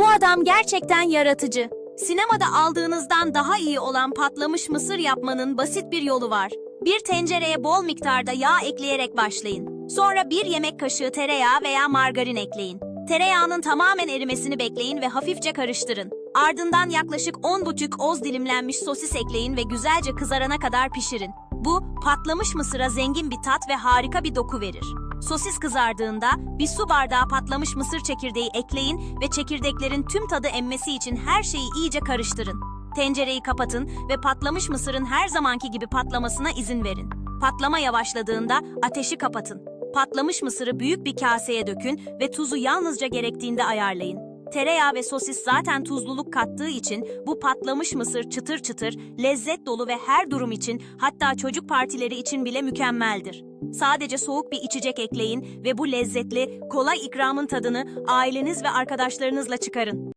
Bu adam gerçekten yaratıcı. Sinemada aldığınızdan daha iyi olan patlamış mısır yapmanın basit bir yolu var. Bir tencereye bol miktarda yağ ekleyerek başlayın. Sonra bir yemek kaşığı tereyağı veya margarin ekleyin. Tereyağının tamamen erimesini bekleyin ve hafifçe karıştırın. Ardından yaklaşık 10 buçuk oz dilimlenmiş sosis ekleyin ve güzelce kızarana kadar pişirin. Bu, patlamış mısıra zengin bir tat ve harika bir doku verir. Sosis kızardığında bir su bardağı patlamış mısır çekirdeği ekleyin ve çekirdeklerin tüm tadı emmesi için her şeyi iyice karıştırın. Tencereyi kapatın ve patlamış mısırın her zamanki gibi patlamasına izin verin. Patlama yavaşladığında ateşi kapatın. Patlamış mısırı büyük bir kaseye dökün ve tuzu yalnızca gerektiğinde ayarlayın. Tereyağı ve sosis zaten tuzluluk kattığı için bu patlamış mısır çıtır çıtır, lezzet dolu ve her durum için hatta çocuk partileri için bile mükemmeldir. Sadece soğuk bir içecek ekleyin ve bu lezzetli, kolay ikramın tadını aileniz ve arkadaşlarınızla çıkarın.